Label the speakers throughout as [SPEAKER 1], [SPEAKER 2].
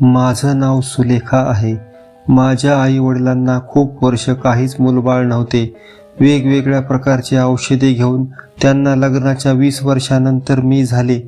[SPEAKER 1] माझं नाव सुलेखा आहे. माझ्या आईवडिलांना खूप वर्ष काहीच मुलबाळ नव्हते. वेगवेगळ्या प्रकारची औषधे घेऊन त्यांना लग्नाच्या वीस वर्षानंतर मी झाले.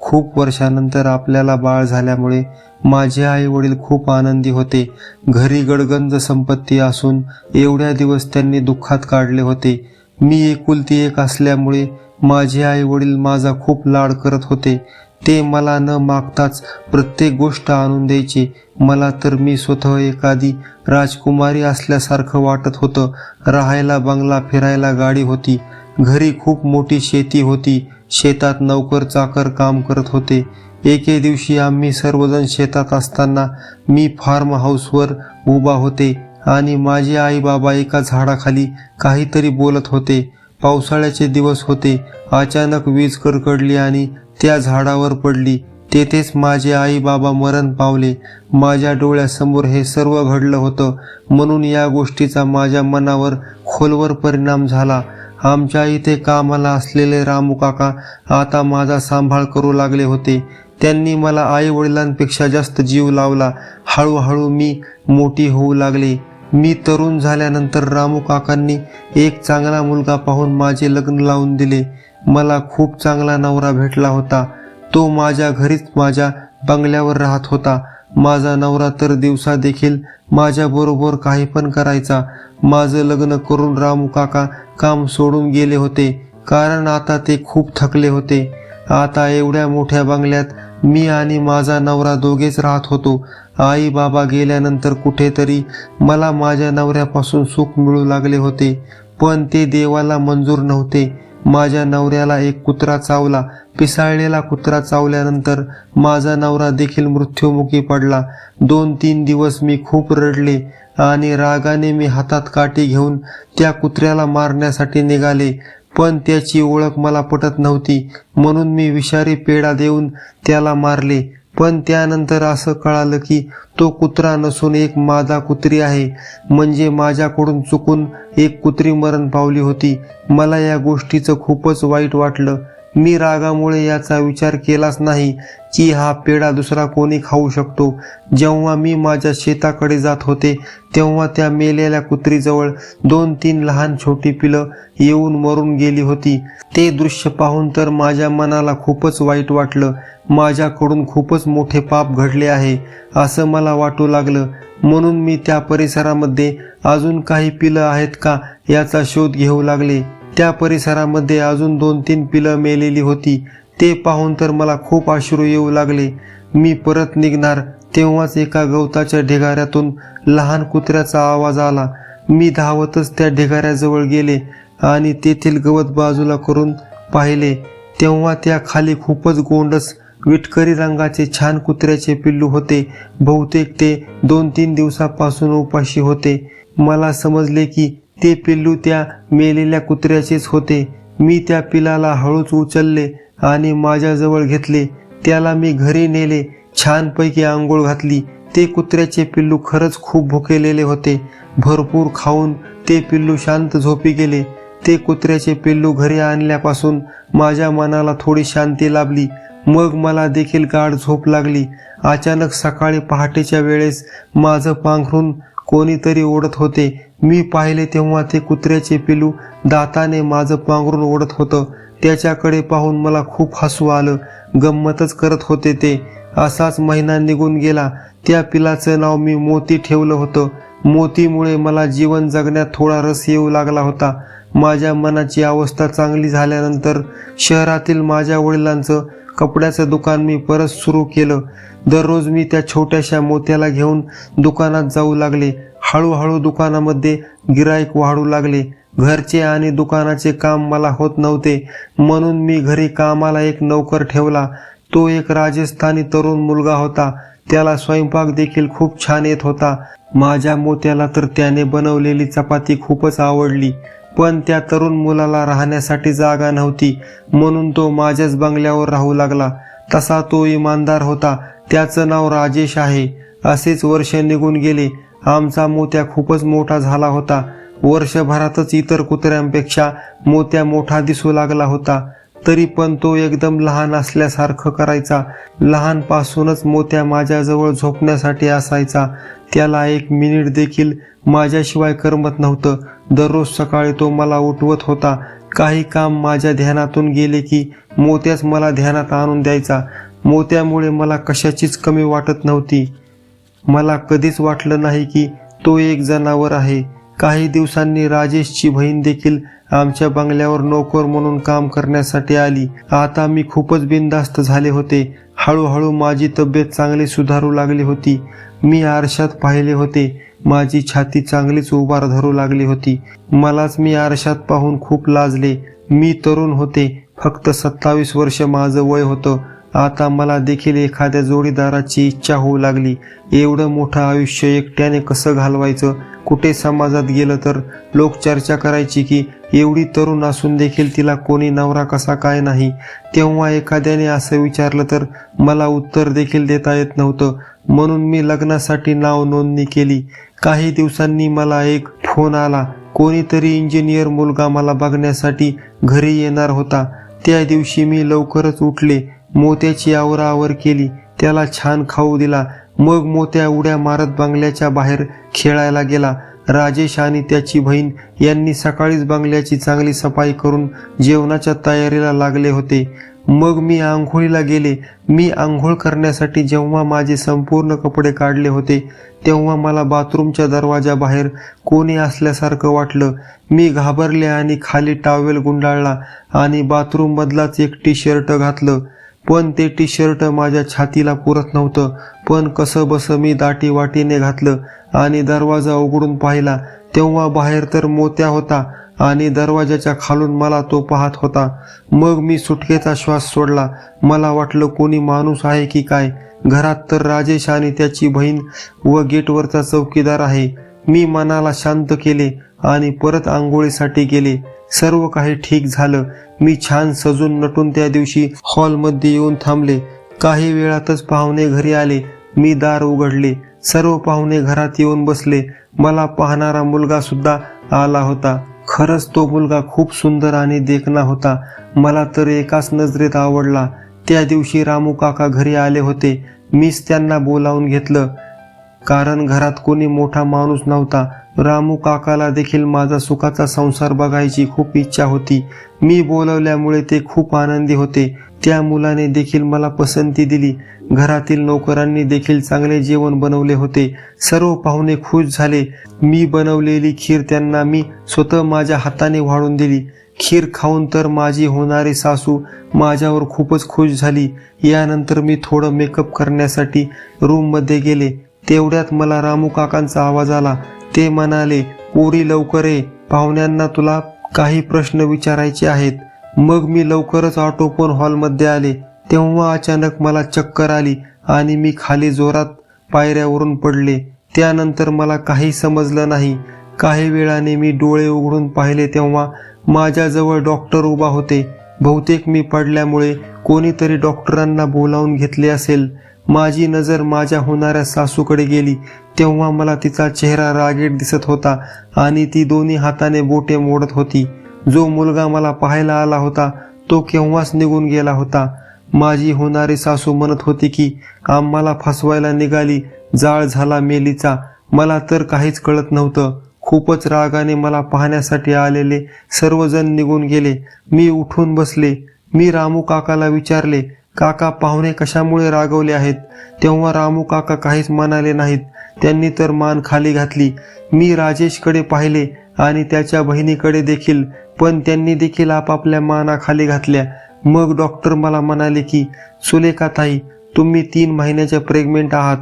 [SPEAKER 1] खूप वर्षानंतर आपल्याला बाळ झाल्यामुळे माझे आई वडील खूप आनंदी होते. घरी गडगंज संपत्ती असून एवढ्या दिवस त्यांनी दुःखात काढले होते. मी एकुलती एक असल्यामुळे माझे आई वडील माझा खूप लाड करत होते. ते मला न मागताच प्रत्येक गोष्ट आणून द्यायचे. मला तर मी स्वतः एखादी राजकुमारी असल्यासारखं वाटत होतं. राहायला बंगला फिरायला गाडी होती. घरी खूप मोठी शेती होती. शेतात नौकर चाकर काम करत होते. एके दिवशी आम्ही सर्वजण शेतात असताना मी फार्म हाऊसवर उभा होते आणि माझे आई बाबा एका झाडाखाली काहीतरी बोलत होते. पावसाळ्याचे दिवस होते. अचानक वीज कडकडली आणि त्या झाडावर पडली. तेथेच माझे आई बाबा मरण पावले. माझ्या डोळ्यासमोर हे सर्व घडलं होतं. म्हणून या गोष्टीचा माझ्या मनावर खोलवर परिणाम झाला. आमच्या इथे कामाला असलेले रामू काका आता माझा सांभाळ करू लागले होते. त्यांनी मला आई वडिलांपेक्षा जास्त जीव लावला. हळूहळू मी मोठी होऊ लागले. मी तरुण झाल्यानंतर रामू काकांनी एक चांगला मुलगा पाहून माझे लग्न लावून दिले. मला खूप चांगला नवरा भेटला होता. तो माझ्या घरीच माझ्या बंगल्यावर राहत होता. माझा नवरा तर दिवसा देखील माझ्याबरोबर काही पण करायचा. माझं लग्न करून रामू काका काम सोडून गेले होते. कारण आता ते खूप थकले होते. आता एवढ्या मोठ्या बंगल्यात मी आणि माझा नवरा दोघेच राहत होतो. आई बाबा गेल्यानंतर कुठेतरी मला माझ्या नवऱ्यापासून सुख मिळू लागले होते. पण ते देवाला मंजूर नव्हते. माझ्या नवऱ्याला एक कुत्रा चावला. पिसाळलेला कुत्रा चावल्यानंतर माझा नवरा देखील मृत्युमुखी पडला. दोन तीन दिवस मी खूप रडले आणि रागाने मी हातात काठी घेऊन त्या कुत्र्याला मारण्यासाठी निघाले. पण त्याची ओळख मला पटत नव्हती. म्हणून मी विषारी पेढा देऊन त्याला मारले. पण त्यानंतर असं कळालं की तो कुत्रा नसून एक मादा कुत्री आहे. म्हणजे माझ्याकडून चुकून एक कुत्री मरण पावली होती. मला या गोष्टीचं खूपच वाईट वाटलं. मी रागामुळे याचा विचार केलाच नाही की हा पेढा दुसरा कोणी खाऊ शकतो. जेव्हा मी माझ्या शेताकडे जात होते तेव्हा त्या मेलेल्या कुत्रीजवळ दोन तीन लहान छोटी पिलं येऊन मरून गेली होती. ते दृश्य पाहून तर माझ्या मनाला खूपच वाईट वाटलं. माझ्याकडून खूपच मोठे पाप घडले आहे असं मला वाटू लागलं. म्हणून मी त्या परिसरामध्ये अजून काही पिलं आहेत का याचा शोध घेऊ लागले. त्या परिसरामध्ये अजून दोन तीन पिलं मेलेली होती. ते पाहून तर मला खूप अश्रू येऊ लागले. मी परत निघणार तेव्हाच एका गवताच्या ढिगाऱ्यातून लहान कुत्र्याचा आवाज आला. मी धावतच त्या ढिगाऱ्याजवळ गेले आणि तेथील गवत बाजूला करून पाहिले. तेव्हा त्या खाली खूपच गोंडस विटकरी रंगाचे छान कुत्र्याचे पिल्लू होते. बहुतेक ते दोन तीन दिवसापासून उपाशी होते. मला समजले की ते पिल्लू त्या मेलेल्या कुत्र्याचेच होते. मी त्या पिलाला हळूच उचलले आणि माझ्याजवळ घेतले. त्याला मी घरी नेले. छानपैकी आंघोळ घातली. ते कुत्र्याचे पिल्लू खरंच खूप भुकेलेले होते. भरपूर खाऊन ते पिल्लू शांत झोपी गेले. ते कुत्र्याचे पिल्लू घरी आणल्यापासून माझ्या मनाला थोडी शांती लाभली. मग मला देखील गाढ झोप लागली. अचानक सकाळी पहाटेच्या वेळेस माझं पांघरून कोणीतरी ओढत होते. मी पाहिले तेव्हा ते कुत्र्याचे पिलू दाताने माझं पांघरून ओढत होतं. त्याच्याकडे पाहून मला खूप हसू आलं. गंमतच करत होते ते. असाच महिना निघून गेला. त्या पिलाचं नाव मी मोती ठेवलं होतं. मोतीमुळे मला जीवन जगण्यात थोडा रस येऊ लागला होता. माझ्या मनाची अवस्था चांगली झाल्यानंतर शहरातील माझ्या वडिलांचं कपड्याचं दुकान मी परत सुरू केलं. दररोज मी त्या छोट्याशा मोत्याला घेऊन दुकानात जाऊ लागले. हळूहळू दुकानामध्ये गिराईक वाढू लागले. घरचे आणि दुकानाचे काम मला होत नव्हते. म्हणून मी घरी कामाला एक नोकर ठेवला. तो एक राजस्थानी तरुण मुलगा होता. त्याला स्वयंपाक देखील खूप छान येत होता. माझ्या मोत्याला तर त्याने बनवलेली चपाती खूपच आवडली. पण त्या तरुण मुलाला राहण्यासाठी जागा नव्हती. म्हणून तो माझ्याच बंगल्यावर राहू लागला. तसा तो इमानदार होता. त्याचं नाव राजेश आहे. असेच वर्ष निघून गेले. आमचा मोत्या खूपच मोठा झाला होता. वर्षभरातच इतर कुत्र्यांपेक्षा मोत्या मोठा दिसू लागला होता. तरी पण तो एकदम लहान असल्यासारखं करायचा. लहानपासूनच मोत्या माझ्याजवळ झोपण्यासाठी असायचा. त्याला एक मिनिट देखील माझ्याशिवाय करमत नव्हतं. दररोज सकाळी तो मला उठवत होता. काही काम माझ्या ध्यानातून गेले की मोत्याच मला ध्यानात आणून द्यायचा. मोत्यामुळे मला कशाचीच कमी वाटत नव्हती. मला कधीच वाटलं नाही की तो एक जनावर आहे. काही दिवसांनी राजेशची बहीण देखील आमच्या बंगल्यावर नोकर म्हणून काम करण्यासाठी आली. आता मी खूपच बिनधास्त झाले होते. हळूहळू माझी तब्येत चांगली सुधारू लागली होती. मी आरशात पाहिले होते. माझी छाती चांगलीच उभार धरू लागली होती. मलाच मी आरशात पाहून खूप लाजले. मी तरुण होते. फक्त सत्तावीस वर्ष माझं वय होतं. आता मला देखील एखाद्या जोडीदाराची इच्छा होऊ लागली. एवढं मोठं आयुष्य एकट्याने कसं घालवायचं? कुठे समाजात गेलं तर? लोक चर्चा करायची की एवढी तरुण असून देखील तिला कोणी नवरा कसा काय नाही? तेव्हा एखाद्याने असं विचारलं तर मला उत्तर देखील देता येत नव्हतं. म्हणून मी लग्नासाठी नाव नोंदणी केली. काही दिवसांनी मला एक फोन आला. कोणीतरी इंजिनियर मुलगा मला बघण्यासाठी घरी येणार होता. त्या दिवशी मी लवकरच उठले. मोत्याची आवराआवर केली. त्याला छान खाऊ दिला. मग मोत्या उड्या मारत बंगल्याच्या बाहेर खेळायला गेला. राजेश आणि त्याची बहीण यांनी सकाळीच बंगल्याची चांगली सफाई करून जेवणाच्या तयारीला लागले होते. मग मी आंघोळीला गेले. मी आंघोळ करण्यासाठी जेव्हा माझे संपूर्ण कपडे काढले होते तेव्हा मला बाथरूमच्या दरवाजाबाहेर कोणी असल्यासारखं वाटलं. मी घाबरले आणि खाली टावेल गुंडाळला आणि बाथरूममधलाच एक टी शर्ट घातलं. पण ते टी शर्ट माझ्या छातीला पुरत नव्हतं. पण कसं बसं मी दाटी वाटीने घातलं आणि दरवाजा उघडून पाहिला. तेव्हा बाहेर तर मोत्या होता आणि दरवाजाच्या खालून मला तो पाहत होता. मग मी सुटकेचा श्वास सोडला. मला वाटलं कोणी माणूस आहे की काय? घरात तर राजेश आणि त्याची बहीण व गेटवरचा चौकीदार आहे. मी मनाला शांत केले आणि परत आंघोळीसाठी गेले. सर्व काही ठीक झालं. मी छान सजून नटून त्या दिवशी हॉलमध्ये येऊन थांबले. काही वेळातच पाहुणे घरी आले. मी दार उघडले. सर्व पाहुणे घरात येऊन बसले. मला पाहणारा मुलगा सुद्धा आला होता. खरंच तो मुलगा खूप सुंदर आणि देखणा होता. मला तर एकाच नजरेत आवडला. त्या दिवशी रामू काका घरी आले होते. मीच त्यांना बोलावून घेतलं. कारण घरात कोणी मोठा माणूस नव्हता. रामू काकाला देखील माझा सुखाचा संसार बघायची खूप इच्छा होती. मी बोलवल्यामुळे ते खूप आनंदी होते. त्या मुलाने देखील मला पसंती दिली. घरातील नोकरांनी देखील चांगले जेवण बनवले होते. सर्व पाहुणे खुश झाले. मी बनवलेली खीर त्यांना मी स्वतः माझ्या हाताने वाढून दिली. खीर खाऊन तर माझी होणारी सासू माझ्यावर खूपच खुश झाली. यानंतर मी थोडं मेकअप करण्यासाठी रूममध्ये गेले. तेवढ्यात मला रामू काकांचा आवाज आला. ते म्हणाले पोरी लवकर ये. पाहुण्यांना तुला काही प्रश्न विचारायचे आहेत. मग मी लवकरच ऑटोपोन हॉलमध्ये आले. तेव्हा अचानक मला चक्कर आली आणि मी खाली जोरात पायऱ्यावरून पडले. त्यानंतर मला काही समजलं नाही. काही वेळाने मी डोळे उघडून पाहिले तेव्हा माझ्याजवळ डॉक्टर उभा होते. बहुतेक मी पडल्यामुळे कोणीतरी डॉक्टरांना बोलावून घेतले असेल. माझी नजर माझ्या होणाऱ्या सासूकडे गेली. तेव्हा मला तिचा चेहरा रागीट दिसत होता आणि ती दोन्ही हाताने बोटे मोडत होती. जो मुलगा मला पाहायला आला होता तो केव्हाच निघून गेला होता. माझी होणारी सासू म्हणत होती की आम्हाला फसवायला निघाली जाळ झाला मेलीचा. मला तर काहीच कळत नव्हतं. खूपच रागाने मला पाहण्यासाठी आलेले सर्वजण निघून गेले. मी उठून बसले. मी रामू काकाला विचारले काका पाहुणे कशामुळे रागवले आहेत? तेव्हा रामू काका काहीच म्हणाले नाहीत. त्यांनी तर मान खाली घातली. मी राजेशकडे पाहिले आणि त्याच्या बहिणीकडे देखील पण त्यांनी देखील आपापल्या माना खाली घातल्या. मग डॉक्टर मला म्हणाले की सुलेखा ताई तुम्ही तीन महिन्याच्या प्रेग्नेंट आहात.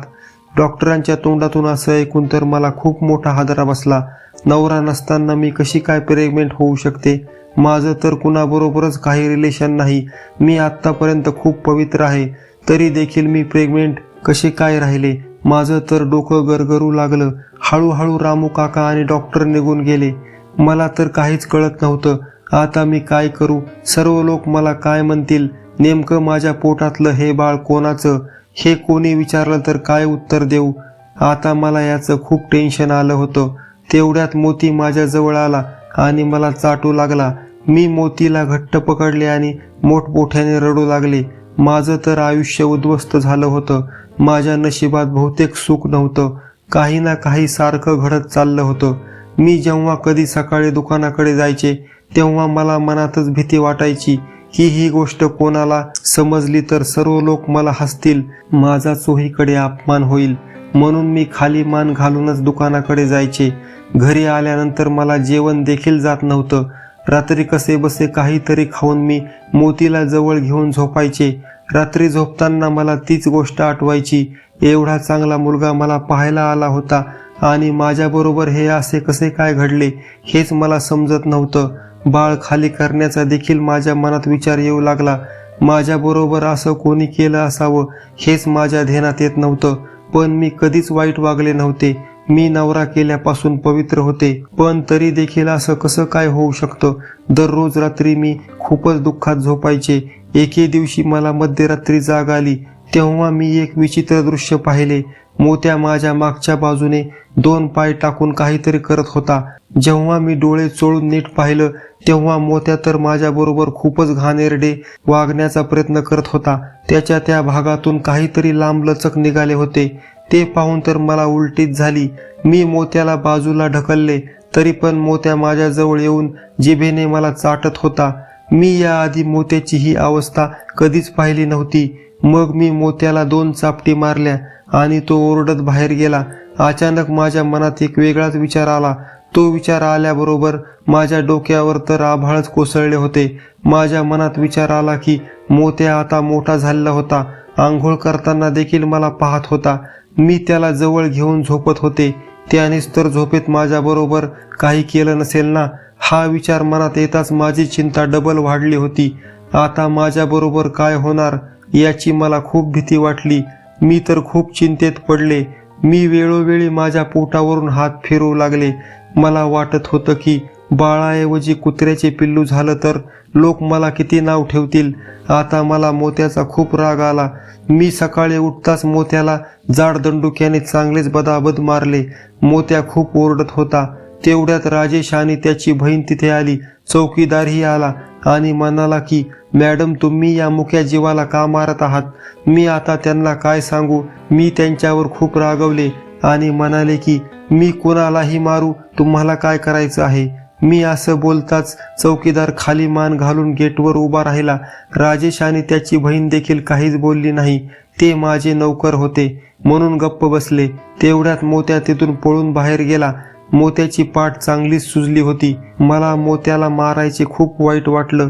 [SPEAKER 1] डॉक्टरांच्या तोंडातून असं ऐकून तर मला खूप मोठा हादरा बसला. नवरा नसताना मी कशी काय प्रेग्नेंट होऊ शकते? माझं तर कुणाबरोबरच काही रिलेशन नाही. मी आत्तापर्यंत खूप पवित्र आहे. तरी देखील मी प्रेग्नेंट कसे काय राहिले? माझं तर डोकं गरगरू लागलं. हळूहळू रामू काका आणि डॉक्टर निघून गेले. मला तर काहीच कळत नव्हतं. आता मी काय करू? सर्व लोक मला काय म्हणतील? नेमकं माझ्या पोटातलं हे बाळ कोणाचं? हे कोणी विचारलं तर काय उत्तर देऊ? आता मला याचं खूप टेन्शन आलं होतं. तेवढ्यात मोती माझ्या जवळ आला. आणि मला चाटू लागला. मी मोतीला घट्ट पकडले आणि मोठमोठ्याने रडू लागले. माझं तर आयुष्य उद्ध्वस्त झालं होतं. माझ्या नशिबात बहुतेक सुख नव्हतं. काही ना काही सारखं घडत चाललं होतं. मी जेव्हा कधी सकाळी दुकानाकडे जायचे तेव्हा मला मनातच भीती वाटायची की ही गोष्ट कोणाला समजली तर सर्व लोक मला हसतील माझा चोहीकडे अपमान होईल. म्हणून मी खाली मान घालूनच दुकानाकडे जायचे. घरी आल्यानंतर मला जेवण देखील जात नव्हतं. रात्री कसे बसे काहीतरी खाऊन मी मोतीला जवळ घेऊन झोपायचे. रात्री झोपताना मला तीच गोष्ट आठवायची. एवढा चांगला मुलगा मला पाहायला आला होता आणि माझ्याबरोबर हे असे कसे काय घडले हेच मला समजत नव्हतं. बाळ खाली करण्याचा देखील माझ्या मनात विचार येऊ लागला. माझ्याबरोबर असं कोणी केलं असावं हेच माझ्या ध्यानात येत नव्हतं. पण मी कधीच वाईट वागले नव्हते. मी नवरा केल्यापासून पवित्र होते पण तरी देखील असं कसं काय होऊ शकतं? दररोज रात्री मी खूपच दुःखात झोपायचे. एके दिवशी मला मध्यरात्री जाग आली. तेव्हा मी एक विचित्र दृश्य पाहिले. मोत्या माझ्या मागच्या बाजूने दोन पाय टाकून काहीतरी करत होता. जेव्हा मी डोळे चोळून नीट पाहिलं तेव्हा मोत्या तर माझ्याबरोबर खूपच घाणेरडे वागण्याचा प्रयत्न करत होता. त्याच्या त्या भागातून काहीतरी लांब लचक निघाले होते. ते पाहून तर मला उलटीच झाली. मी मोत्याला बाजूला ढकलले तरी पण मोत्या माझ्याजवळ येऊन जिभेने मला चाटत होता. मी याआधी मोत्याची ही अवस्था कधीच पाहिली नव्हती. मग मी मोत्याला दोन चापटी मारल्या आणि तो ओरडत बाहेर गेला. अचानक माझ्या मनात एक वेगळाच विचार आला. तो विचार आल्याबरोबर माझ्या डोक्यावर तर आभाळच कोसळले होते. माझ्या मनात विचार आला की मोत्या आता मोठा झालेला होता. आंघोळ करताना देखील मला पाहत होता. मी त्याला जवळ घेऊन झोपत होते. त्यानेच तर झोपेत माझ्याबरोबर काही केलं नसेल ना? हा विचार मनात येताच माझी चिंता डबल वाढली होती. आता माझ्याबरोबर काय होणार याची मला खूप भीती वाटली. मी तर खूप चिंतेत पडले. मी वेळोवेळी माझ्या पोटावरून हात फिरवू लागले. मला वाटत होतं की बाळाऐवजी कुत्र्याचे पिल्लू झालं तर लोक मला किती नाव ठेवतील. आता मला मोत्याचा खूप राग आला. मी सकाळी उठताच मोत्याला जाड दंडुक्याने चांगलेच बदाबद मारले. मोत्या खूप ओरडत होता. तेवढ्यात राजेश आणि त्याची बहीण तिथे आली. चौकीदारही आला आणि म्हणाला की मॅडम तुम्ही या मुख्या जीवाला का मारत आहात? मी आता त्यांना काय सांगू? मी त्यांच्यावर खूप रागवले आणि म्हणाले की मी कोणालाही मारू? तुम्हाला काय करायचं आहे? मी असं बोलताच चौकीदार खाली मान घालून गेटवर उभा राहिला. राजेश आणि त्याची बहीण देखील काहीच बोलली नाही. ते माझे नौकर होते. म्हणून गप्प बसले. तेवढ्यात मोत्या तिथून पळून बाहेर गेला. मोत्याची पाठ चांगलीच सुजली होती. मला मोत्याला मारायचे खूप वाईट वाटलं.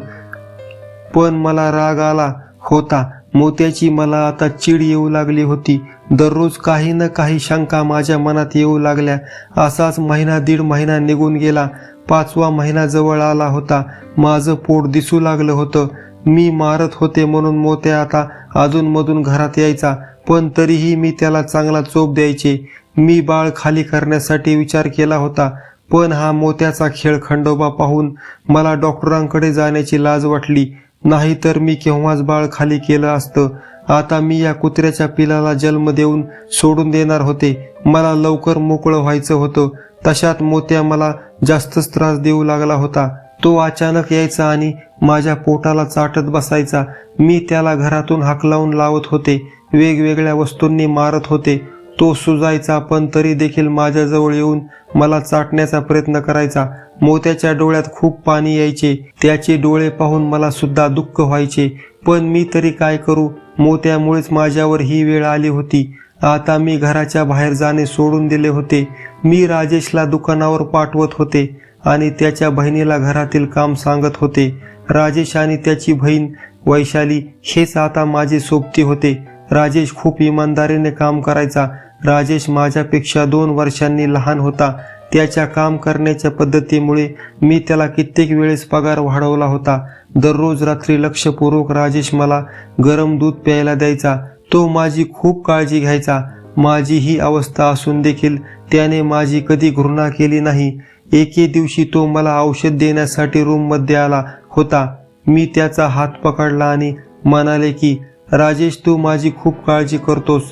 [SPEAKER 1] पण मला राग आला होता. मोत्याची मला आता चीड येऊ लागली होती. दररोज काही ना काही शंका माझ्या मनात येऊ लागल्या. असाच महिना दीड महिना निघून गेला. पाचवा महिना जवळ आला होता. माझं पोट दिसू लागलं होतं. मी मारत होते म्हणून मोत्या आता अजूनमधून घरात यायचा. पण तरीही मी त्याला चांगला चोप द्यायचे. मी बाळ खाली करण्यासाठी विचार केला होता. पण हा मोत्याचा खेळ खंडोबा पाहून मला डॉक्टरांकडे जाण्याची लाज वाटली. नाहीतर मी केव्हाच बाळ खाली केलं असतं. आता मी या कुत्र्याच्या पिलाला जन्म देऊन सोडून देणार होते. मला लवकर मोकळं व्हायचं होतं. तशात मोत्या मला जास्तच त्रास देऊ लागला होता. तो अचानक यायचा आणि माझ्या पोटाला चाटत बसायचा. मी त्याला घरातून हाकलावून लावत होते. वेगवेगळ्या वस्तूंनी मारत होते. तो सुजायचा पण तरी देखील माझ्याजवळ येऊन मला चाटण्याचा प्रयत्न करायचा. मोत्याच्या डोळ्यात खूप पाणी यायचे. त्याचे डोळे पाहून मला सुद्धा दुःख व्हायचे. पण मी तरी काय करू? मोत्यामुळेच माझ्यावर ही वेळ आली होती. आता मी घराच्या बाहेर जाणे सोडून दिले होते. मी राजेशला दुकानावर पाठवत होते आणि त्याच्या बहिणीला घरातील काम सांगत होते. राजेश आणि त्याची बहीण वैशाली हेच आता माझे सोबती होते. राजेश खूप इमानदारीने काम करायचा. राजेश माझ्यापेक्षा दोन वर्षांनी लहान होता. त्याच्या काम करण्याच्या पद्धतीमुळे मी त्याला कित्येक वेळेस पगार वाढवला होता. दररोज रात्री लक्षपूर्वक राजेश मला गरम दूध प्यायला द्यायचा. तो माझी खूप काळजी घ्यायचा. माझी ही अवस्था असून देखील त्याने माझी कधी घृणा केली नाही. एके दिवशी तो मला औषध देण्यासाठी रूममध्ये आला होता. मी त्याचा हात पकडला आणि म्हणाले की राजेश तू माझी खूप काळजी करतोस.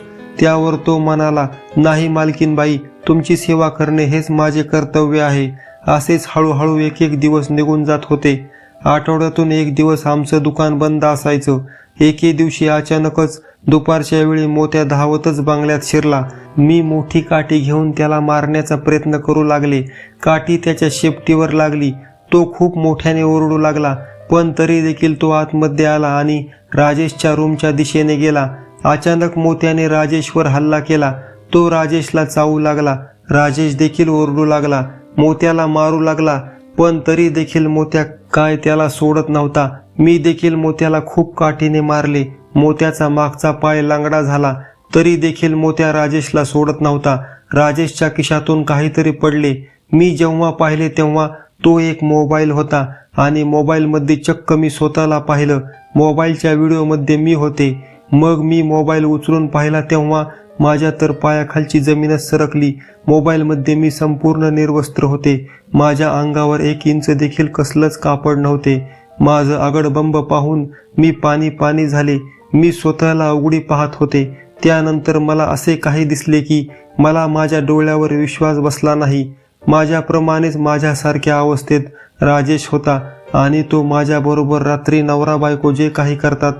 [SPEAKER 1] त्यावर तो म्हणाला नाही मालकीनबाई तुमची सेवा करणे हेच माझे कर्तव्य आहे. असेच हळूहळू एक एक दिवस निघून जात होते. आठवड्यातून एक दिवस आमचं दुकान बंद असायचं. एके दिवशी अचानकच दुपारच्या वेळी मोत्या धावतच बांगल्यात शिरला. मी मोठी काठी घेऊन त्याला मारण्याचा प्रयत्न करू लागले. काठी त्याच्या शेपटीवर लागली. तो खूप मोठ्याने ओरडू लागला पण तरी देखील तो आतमध्ये आला आणि राजेशच्या रूमच्या दिशेने गेला. अचानक मोत्याने राजेशवर हल्ला केला. तो राजेशला चावू लागला. राजेश देखील ओरडू लागला. मोत्याला मारू लागला. पण तरी देखील मोत्या काय त्याला सोडत नव्हता. मी देखील मोत्याला खूप काठीने मारले. मोत्याचा मागचा पाय लांगडा झाला. तरी देखील मोत्या राजेशला सोडत नव्हता. राजेशच्या खिशातून काहीतरी पडले. मी जेव्हा पाहिले तेव्हा तो एक मोबाईल होता आणि मोबाईलमध्ये चक्क मी स्वतःला पाहिलं. मोबाईलच्या व्हिडिओमध्ये मी होते. मग मी मोबाईल उचलून पाहिला तेव्हा माझ्या तर पायाखालची जमीनच सरकली. मोबाईलमध्ये मी संपूर्ण निर्वस्त्र होते. माझ्या अंगावर एक इंच देखील कसलंच कापड नव्हते. माझं आगडबंब पाहून मी पाणी पाणी झाले. मी स्वतःला उघडी पाहत होते. त्यानंतर मला असे काही दिसले की मला माझ्या डोळ्यावर विश्वास बसला नाही. माझ्याप्रमाणेच माझ्यासारख्या अवस्थेत राजेश होता आणि तो माझ्याबरोबर रात्री नवरा बायको जे काही करतात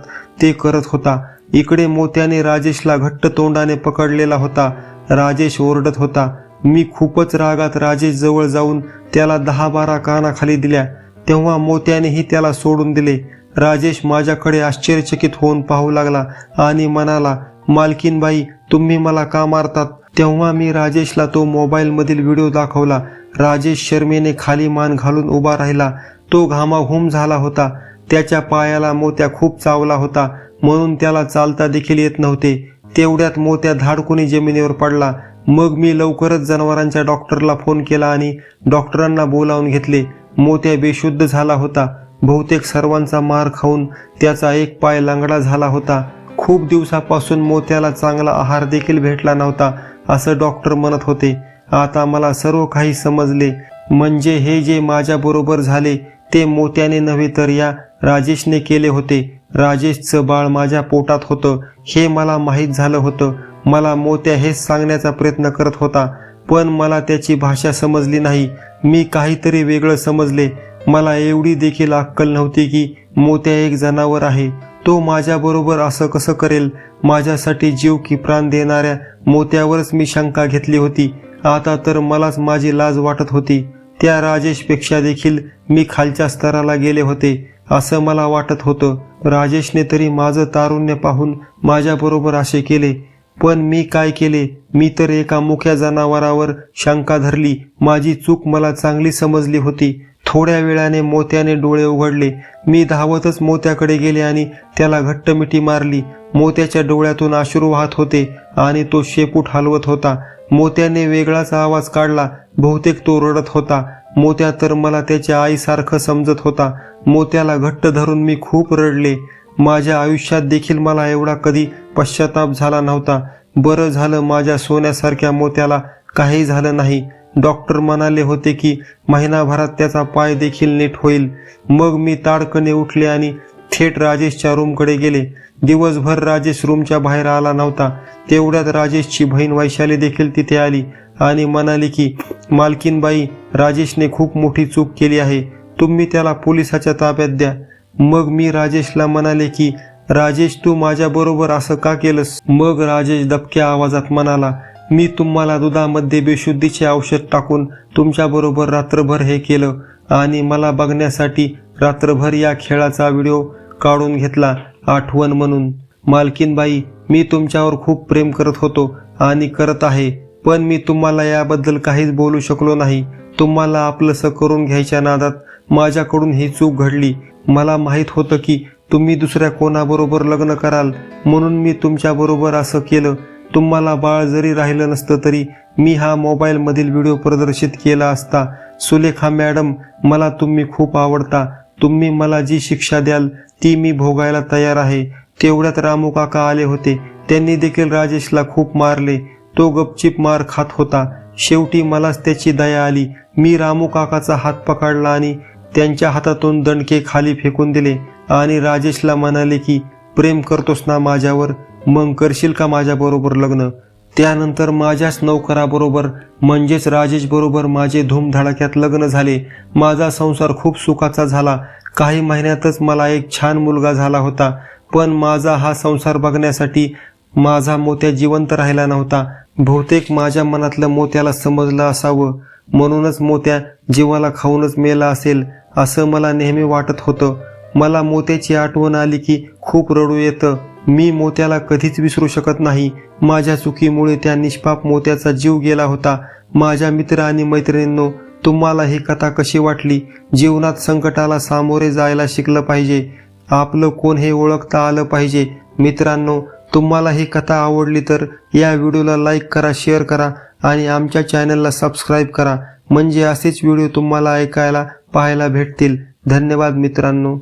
[SPEAKER 1] ते करत होता. इकडे मोत्याने राजेशला घट्ट तोंडाने पकडलेला होता. राजेश ओरडत होता मी खूपच रागात राजेश जवळ जाऊन त्याला दहा बारा कानाखाली दिल्या. तेव्हा मोत्यानेही त्याला सोडून दिले. राजेश माझ्याकडे आश्चर्यचकित होऊन पाहू लागला आणि म्हणाला मालकीनबाई तुम्ही मला का मारतात? तेव्हा मी राजेशला तो मोबाईलमधील व्हिडिओ दाखवला. राजेश शर्मेने खाली मान घालून उभा राहिला. तो घामाघूम झाला होता. त्याच्या पायाला मोत्या खूप चावला होता. म्हणून त्याला चालता देखील येत नव्हते. तेवढ्यात मोत्या धाडकुनी जमिनीवर पडला. मग मी लवकरच जनावरांच्या डॉक्टरला फोन केला आणि डॉक्टरांना बोलावून घेतले. मोत्या बेशुद्ध झाला होता. बहुतेक सर्वांचा मार खाऊन त्याचा एक पाय लंगडा झाला होता. खूप दिवसापासून मोत्याला चांगला आहार देखील भेटला नव्हता असं डॉक्टर म्हणत होते. आता मला सर्व काही समजले. म्हणजे हे जे माझ्याबरोबर झाले ते मोत्याने नव्हे तर या राजेशने केले होते. राजेशचं बाळ माझ्या पोटात होतं. हे मला माहीत झालं होतं. मला मोत्या हेच सांगण्याचा प्रयत्न करत होता पण मला त्याची भाषा समजली नाही. मी काहीतरी वेगळं समजले. मला एवढी देखील अक्कल नव्हती की मोत्या एक जनावर आहे. तो माझ्याबरोबर असं कसं करेल? माझ्यासाठी जीव की प्राण देणाऱ्या मोत्यावरच मी शंका घेतली होती. आता तर मलाच माझी लाज वाटत होती. त्या राजेशपेक्षा देखील मी खालच्या स्तराला गेले होते. असं मला वाटत होतं. राजेशने तरी माझं तारुण्य पाहून माझ्याबरोबर असे केले. पण मी काय केले? मी तर एका मुख्या जनावरावर शंका धरली. माझी चूक मला चांगली समजली होती. थोड्या वेळाने मोत्याने डोळे उघडले. मी धावतच मोत्याकडे गेले आणि त्याला घट्ट मिठी मारली. मोत्याच्या डोळ्यातून अश्रू वाहत होते आणि तो शेपूट हलवत होता. मोत्याने वेगळाच आवाज काढला. बहुतेक तो रडत होता. मोत्या तर मला त्याच्या आईसारखं समजत होता. मोत्याला घट्ट धरून मी खूप रडले. माझ्या आयुष्यात देखील मला एवढा कधी पश्चाताप झाला नव्हता. बरं झालं माझ्या सोन्यासारख्या मोत्याला काही झालं नाही. डॉक्टर म्हणाले होते की महिनाभरात त्याचा पाय देखील नीट होईल. मग मी ताडकने उठले आणि थेट राजेशच्या रूमकडे गेले. दिवसभर राजेश रूमच्या बाहेर आला नव्हता. तेवढ्यात राजेशची बहीण वैशाली देखील तिथे आली. आणि म्हणाले की मालकीनबाई राजेशने खूप मोठी चूक केली आहे. तुम्ही त्याला पोलिसाच्या ताब्यात द्या. मग मी राजेशला म्हणाले की राजेश तू माझ्याबरोबर असं का केलंस? मग राजेश दबक्या आवाजात म्हणाला मी तुम्हाला दुधामध्ये बेशुद्धीचे औषध टाकून तुमच्याबरोबर रात्रभर हे केलं आणि मला बघण्यासाठी रात्रभर या खेळाचा व्हिडिओ काढून घेतला आठवण म्हणून. मालकीनबाई मी तुमच्यावर खूप प्रेम करत होतो आणि करत आहे. पण मी तुम्हाला याबद्दल काहीच बोलू शकलो नाही. तुम्हाला आपलंसं करून घ्यायच्या नादात माझ्याकडून ही चूक घडली. मला माहीत होतं की तुम्ही दुसऱ्या कोणाबरोबर लग्न कराल. म्हणून मी तुमच्याबरोबर असं केलं. तुम्हाला बाळ जरी राहिलं नसतं तरी मी हा मोबाईलमधील व्हिडिओ प्रदर्शित केला असता. सुलेखा मॅडम मला तुम्ही खूप आवडता. तुम्ही मला जी शिक्षा द्याल ती मी भोगायला तयार आहे. तेवढ्यात रामू काका आले होते. त्यांनी देखील राजेशला खूप मारले. तो गपचिप मार खात होता. शेवटी मलाच त्याची दया आली. मी रामू काकाचा हात पकडला आणि त्यांच्या हातातून दणके खाली फेकून दिले आणि राजेशला म्हणाले की प्रेम करतोस ना माझ्यावर? मग करशील का माझ्याबरोबर लग्न? त्यानंतर माझ्याच नौकराबरोबर म्हणजेच राजेश बरोबर माझे धूमधडाक्यात लग्न झाले. माझा संसार खूप सुखाचा झाला. काही महिन्यातच मला एक छान मुलगा झाला होता. पण माझा हा संसार बघण्यासाठी माझा मोत्या जिवंत राहिला नव्हता. बहुतेक माझ्या मनातलं मोत्याला समजलं असावं. म्हणूनच मोत्या जीवाला खाऊनच मेला असेल असं मला नेहमी वाटत होतं. मला मोत्याची आठवण आली की खूप रडू येतं. मी मोत्याला कधीच विसरू शकत नाही. माझ्या चुकीमुळे त्या निष्पाप मोत्याचा जीव गेला होता. माझ्या मित्र आणि मैत्रिणींनो तुम्हाला ही कथा कशी वाटली? जीवनात संकटाला सामोरे जायला शिकलं पाहिजे. आपलं कोण हे ओळखता आलं पाहिजे? मित्रांनो तुम्हाला ही कथा आवडली तर या व्हिडिओला लाईक करा शेअर करा आणि आमच्या चॅनलला सबस्क्राईब करा. म्हणजे असेच व्हिडिओ तुम्हाला ऐकायला पाहायला भेटतील. धन्यवाद मित्रांनो.